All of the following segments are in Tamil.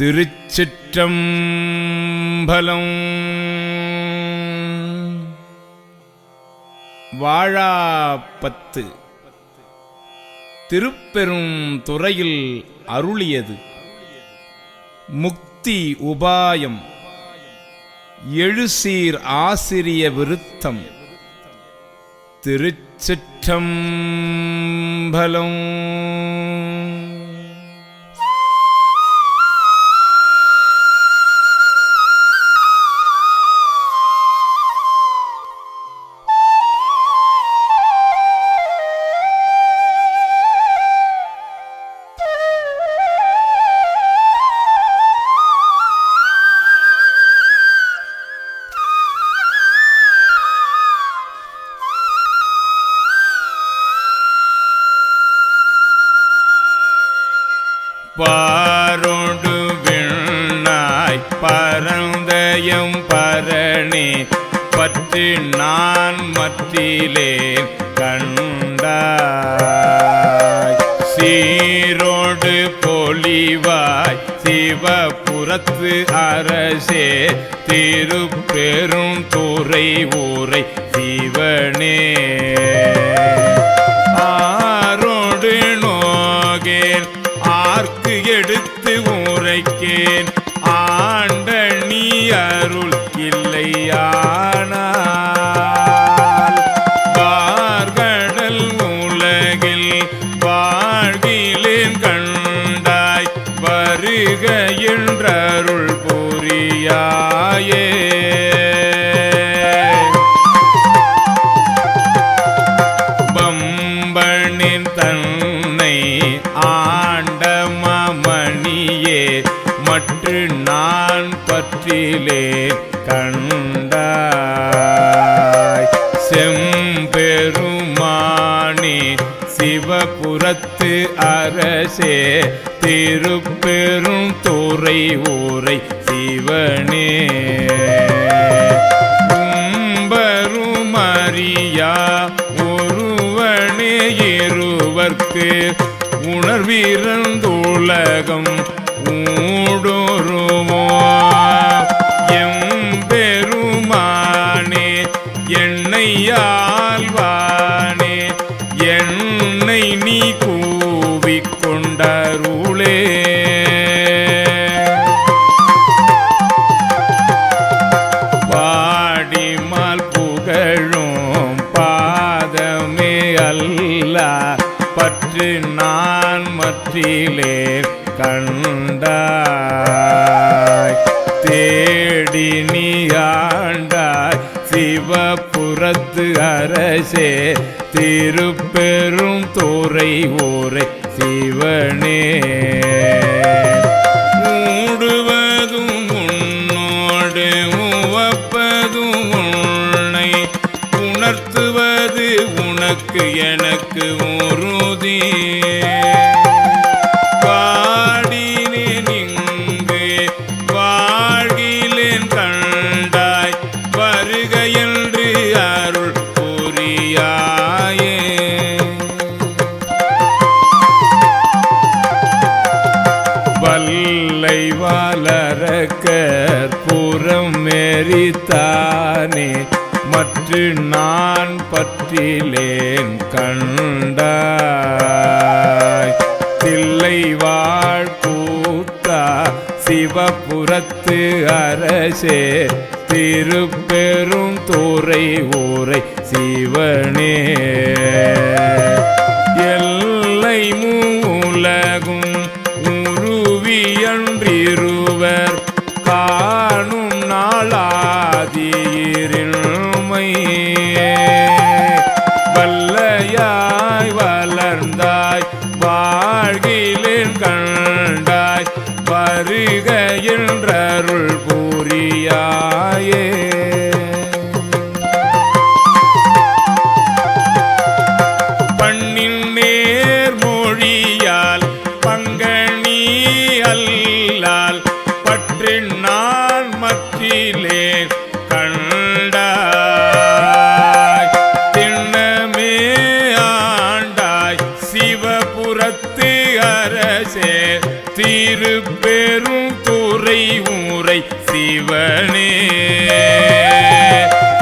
திருச்சிற்றம்பலம். வாழாப்பத்து திருப்பெரும் துறையில் அருளியது. முக்தி உபாயம். எழுசீர் ஆசிரிய விருத்தம். திருச்சிற்றம்பலம். பாரோடு விண்ணாய் பரந்தயம் பரணி பற்றி நான் மத்திலே கண்டாய். சீரோடு பொலிவாய் சிவபுரத்து அரசே திருப்பெரும் துறை ஊரை சிவனே. இல்லையானால் பார்கடல் உலகில் வாழ்கிலேன் கண்டாய் வருக என்றருள் புரியாயே. பம்பனின் தன்னை ஆண்ட மமணியே மற்ற நான் பற்றிலே கண்டாய். செம்பெருமானி சிவபுரத்து அரசே திருப்பெரும் துறை ஊரை சிவனே. கும்பருமறியா ஒருவனே இருவர்க்கு உணர்விறந்துலகம் ஊடுருவோ என்னை நீ கூவிக்கொண்டருளே. பாடிமால் புகழும் பாதமே அல்ல. பற்று நான் மத்திலே கண்டாய். தேடி நீ ஆண்டாய். சிவபுரத்து அரசே திருப்பெரும் துறை ஓரை சிவனே. மூடுவதும் உன்னோடு உவப்பதும் உன்னை. உணர்த்துவது உனக்கு எனக்கு உறுதி. வளரக்கர் புறம் மெரித்தானே மற்ற நான் பற்றிலேன் கண்டாய். தில்லை வாழ்கூத்தா சிவபுரத்து அரசே திருப்பெரும் துறை ஊரை சிவனே வருக என்றருள் புரியாயே. பெரும் துறை ஊரை சிவனே.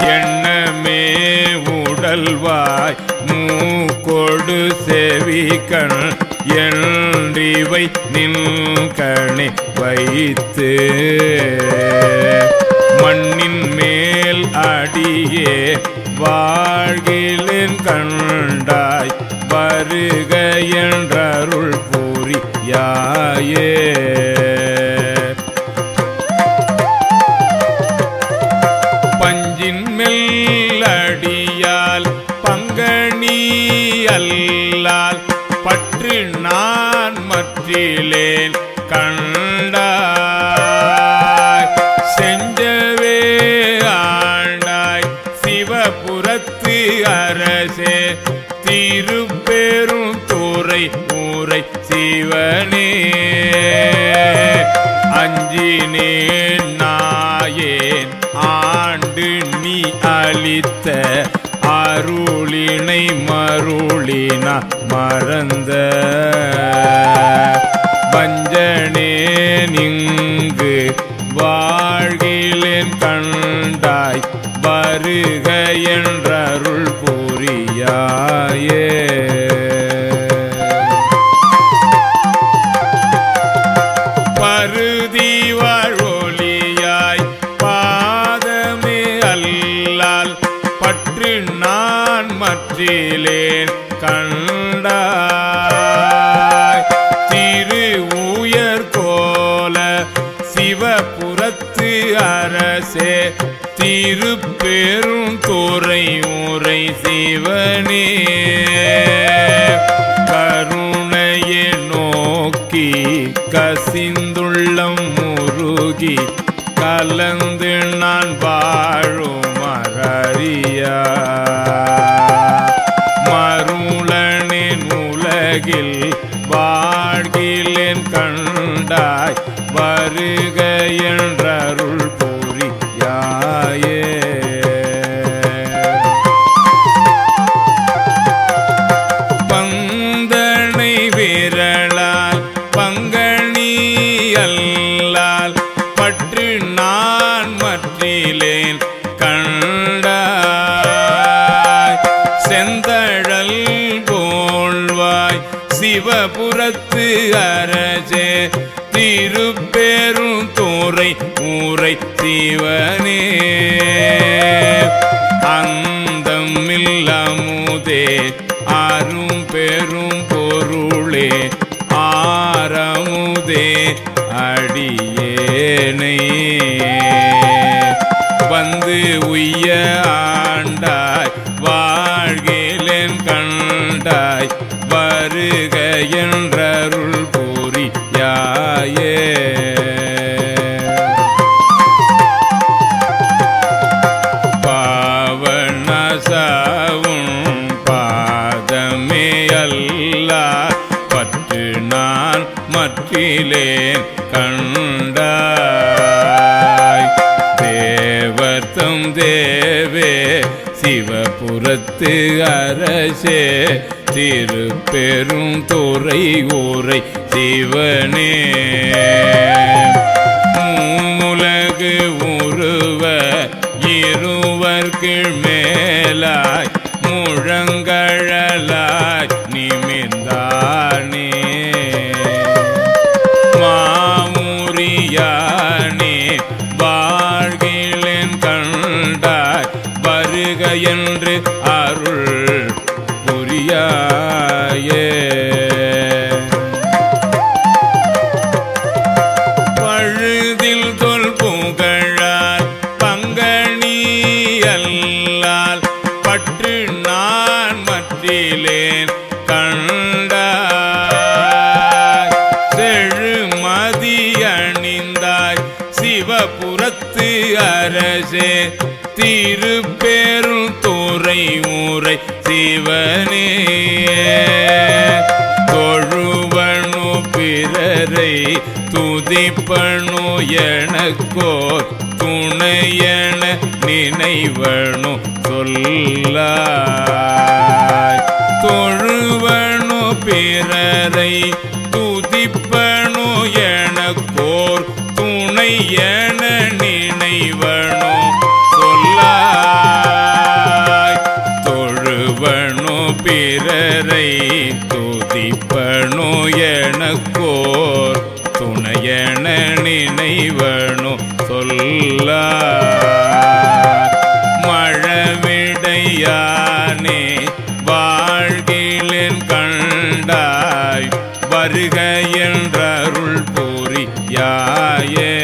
எண்ணமே உடல்வாய் மூக்கொடு செவிக்கண் என்றிவை நின்கணி வைத்து. மண்ணின் மேல் அடியே வாழ்கிலின் கண்டாய் வருக என்றருள் போ புரியாயே பஞ்சின் மெல்லடியால் பங்கனி அல்லால் பற்று நான் மற்றிலேன். கண் மறந்த வஞ்சனே நிங்கு வாழ்கிலேன் கண்டாய் வருக என்றருள் புரியாயே. சே திருப்பெரும் துறை உரை சிவனே. கருணையை நோக்கி கசிந்துள்ளம் முருகி. கலந்து நான் சிவனே அந்தம் இல்லமுதே அரும் பெரும் பொருளே ஆரமுதே அடியேனை. வந்து உய்ய ஆண்டாய் வாழ்கிலேன் கண்டாய் வருக என்றருள் புரியாயே. தேவே சிவபுரத்து அரசே திருப்பெரும் துறை ஊரை சிவனே. மூலகு உருவ இருவர்க்கு மேலாய் முழங்கழலாய் நிமிர்ந்தானே சிவசே திருப்பேருள் தூரை ஊரை சிவனே. தொழுவனு பிறரை துதிப்பணு எனக்கோ துணையன நினைவனு சொல்லாய். தொழுவனு பிறரை துதிப்பணு எனக்கோர் துணையன சொல்லாய் மழவிடையானே வாழ்கிலேன் கண்டாய் வருக என்றருள் புரியாயே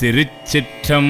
திருச்சிற்றம்பலம்.